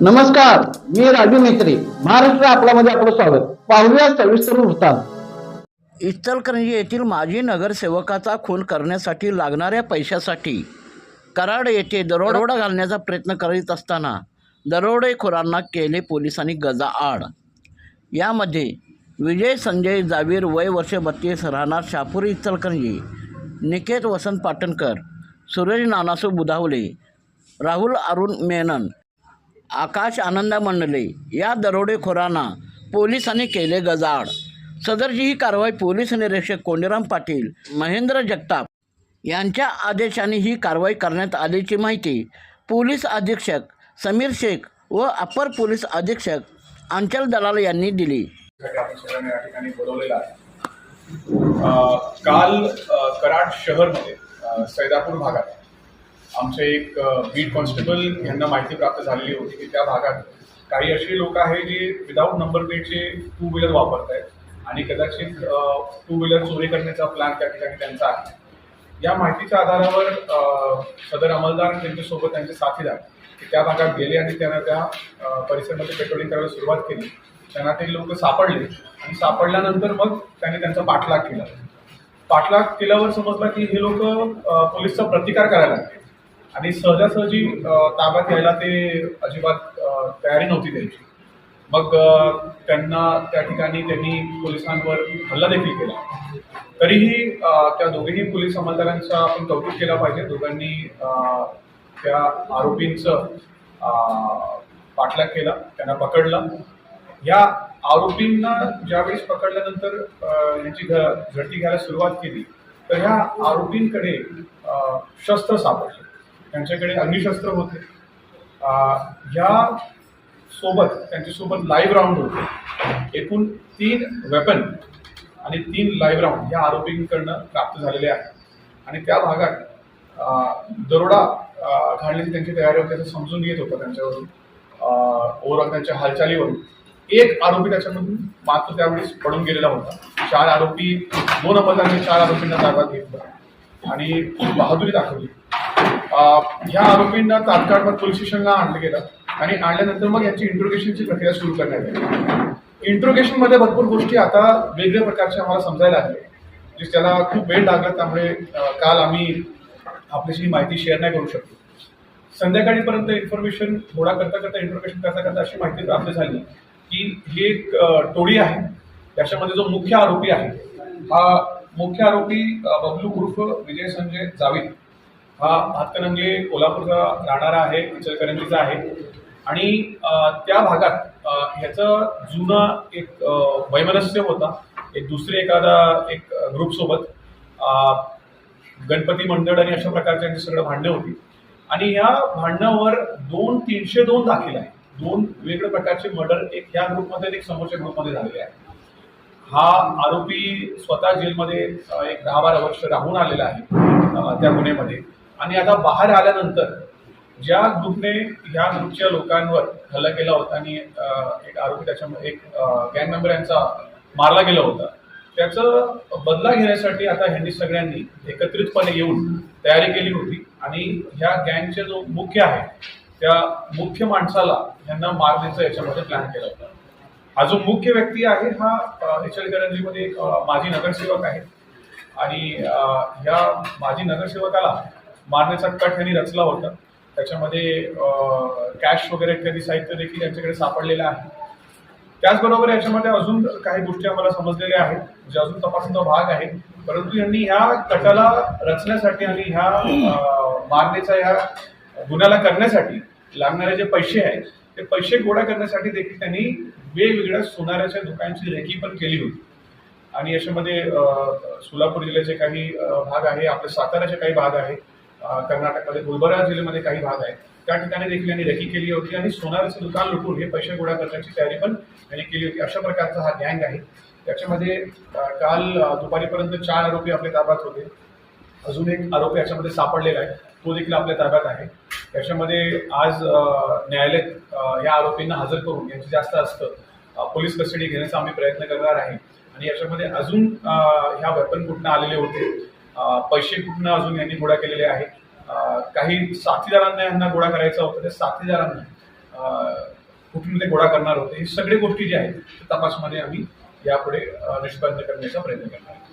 नमस्कार मी राजू मेत्री महाराष्ट्र आपल्यामध्ये आपलं स्वागत. पाहूया सविस्तर वृत्तांत. इचलकरंजी येथील माजी नगरसेवकाचा खून करण्यासाठी लागणाऱ्या पैशासाठी कराड येथे दरोडा घालण्याचा प्रयत्न करीत असताना दरोडेखोरांना केले पोलिसांनी गजा आड यामध्ये विजय संजय जावीर वय वर्ष बत्तीस राहणार शापूर इचलकरंजी निकेत वसंत पाटणकर सुरेश नानासू बुधावले राहुल अरुण मेनन आकाश आनंद मंडले या दरोडेखोरांना पोलिसांनी केले गजाड सदरची ही कारवाई पोलीस निरीक्षक कोंडीराम पाटील महेंद्र जगताप यांच्या आदेशाने ही कारवाई करण्यात आल्याची माहिती पोलीस अधीक्षक समीर शेख व अपर पोलीस अधीक्षक अंचल दलाल यांनी दिली. काल कराड शहरमध्ये सैदापूर भागात आमचे एक बीट कॉन्स्टेबल यांना माहिती प्राप्त झालेली होती की त्या भागात काही असे लोक आहेत जे विदाऊट नंबर प्लेटचे टू व्हीलर वापरत आहेत आणि कदाचित टू व्हीलर चोरी करण्याचा प्लॅन त्या ठिकाणी त्यांचा आहे. या माहितीच्या आधारावर सदर अंमलदार त्यांच्यासोबत त्यांचे साथीदार त्या भागात गेले आणि त्यांना त्या परिसरामध्ये पेट्रोलिंग करायला सुरुवात केली. त्यांना ते लोक सापडले आणि सापडल्यानंतर मग त्यांनी त्यांचा पाठलाग केला. पाठलाग केल्यावर समजलं की हे लोक पोलिसचा प्रतिकार करायला लागले. आणि सहजासहजी ताब्यात यायला ते अजिबात तयारी नव्हती त्यांची. मग त्यांना त्या ठिकाणी त्यांनी पोलिसांवर हल्ला देखील केला. तरीही त्या दोघेही पोलीस अंमलदारांचा आपण कौतुक केला पाहिजे. दोघांनी त्या आरोपींचं पाठलाग केला त्यांना पकडला. या आरोपींना ज्यावेळेस पकडल्यानंतर यांची घ झडती घ्यायला सुरुवात केली तर ह्या आरोपींकडे शस्त्र सापडले. त्यांच्याकडे अग्निशस्त्र होते. या ह्या सोबत त्यांच्यासोबत लाईव्ह राऊंड होते. एकूण तीन वेपन आणि तीन लाईव्ह राऊंड या आरोपींकडनं प्राप्त झालेले आहे आणि त्या भागात दरोडा घालण्याची त्यांची तयारी होती असं समजून घेत होतं त्यांच्यावरून. ओव्हरऑल त्यांच्या हालचालीवरून. एक आरोपी त्याच्यामधून मात्र त्यावेळेस पडून गेलेला होता. चार आरोपी दोन अंमलदारांनी चार आरोपींना ताब्यात घेतलं. आणि बहादुरी दाखवली. ह्या आरोपींना तात्काळ मग पोलीस स्टेशनला आणलं गेलं आणि आणल्यानंतर मग यांची इंट्रोगेशनची प्रक्रिया सुरू करण्यात आली. इंट्रोगेशनमध्ये भरपूर गोष्टी आता वेगळ्या प्रकारच्या आम्हाला समजायला लागल्या जे म्हणजे त्याला खूप वेळ लागला त्यामुळे काल आम्ही आपल्याशी माहिती शेअर नाही करू शकतो संध्याकाळीपर्यंत इन्फॉर्मेशन थोडा करता करता इंट्रोगेशन करता करता अशी माहिती प्राप्त झाली की ही एक टोळी आहे. त्याच्यामध्ये जो मुख्य आरोपी आहे हा मुख्य आरोपी बबलू उर्फ विजय संजय जावेद. हा हातकणंगले कोल्हापूरचा राहणारा आहे इचलकरंजीचा आहे. आणि त्या भागात ह्याचं जुनं एक वैमनस्य होता. एक दुसरे एखादा एक ग्रुपसोबत गणपती मंडळ आणि अशा प्रकारच्या सगळं भांडणं होती. आणि ह्या भांडणावर दोन तीनशे दोन दाखल आहे दोन वेगवेगळ्या प्रकारचे मर्डर एक ह्या ग्रुपमध्ये एक समोरच्या ग्रुपमध्ये झालेले आहे. हा आरोपी स्वतः जेलमध्ये एक दहा बारा वर्ष राहून आलेला आहे त्या गुन्ह्यामध्ये. आणि आता बाहेर आल्यानंतर ज्या ग्रुपने ह्या ग्रुपच्या लोकांवर हल्ला केला होता आणि एक आरोपी त्याच्यामध्ये एक गँग मेंबर यांचा मारला गेला होता त्याचं बदला घेण्यासाठी आता ह्यांनी सगळ्यांनी एकत्रितपणे येऊन तयारी केली होती आणि ह्या गँगचे जो मुख्य आहे त्या मुख्य माणसाला ह्यांना मारण्याचा याच्यामध्ये प्लॅन केला होता. हा जो मुख्य व्यक्ती आहे हा अ, इचलकरंजीमध्ये एक, माजी नगरसेवक आहे आणि ह्या माजी नगरसेवकाला मारण्याचा कट यांनी रचला होता. त्याच्यामध्ये कॅश वगैरे इत्यादी साहित्य देखील यांच्याकडे सापडलेलं आहे. त्याचबरोबर याच्यामध्ये अजून काही गोष्टी आम्हाला समजलेल्या आहेत म्हणजे अजून तपासाचा भाग आहे परंतु यांनी ह्या कटाला रचण्यासाठी आणि ह्या मारणेचा ह्या गुन्ह्याला करण्यासाठी लागणारे जे पैसे आहेत ते पैसे गोळा करण्यासाठी देखील त्यांनी वेगवेगळ्या सोनाऱ्याच्या दुकानांची रेकी पण केली होती. आणि याच्यामध्ये सोलापूर जिल्ह्याचे काही भाग आहे आपले साताऱ्याचे काही भाग आहे. कर्नाटकमध्ये गुलबर्गा जिल्ह्यामध्ये काही भाग आहे त्या ठिकाणी देखील यांनी रेकी केली होती आणि सोनारचं दुकान लुटून हे पैसे गोळा करण्याची तयारी पण त्यांनी केली होती. अशा प्रकारचा हा गँग आहे. त्याच्यामध्ये काल दुपारीपर्यंत चार आरोपी आपल्या ताब्यात होते. अजून एक आरोपी याच्यामध्ये सापडलेला आहे. तो देखील आपल्या ताब्यात आहे. त्याच्यामध्ये आज न्यायालयात या आरोपींना हजर करून यांची जास्त असतं पोलीस कस्टडी घेण्याचा आम्ही प्रयत्न करणार आहे. आणि याच्यामध्ये अजून ह्या वेपन कुठनं आलेले होते पैसे कुठनं अजून यांनी गोळा केलेले आहेत. काही साथीदारांना यांना गोळा करायचा होता त्या साथीदारांना कुठून ते गोळा करणार होते ही सगळी गोष्टी ज्या आहेत तपासमध्ये आम्ही यापुढे निष्पन्न करण्याचा प्रयत्न करणार आहोत.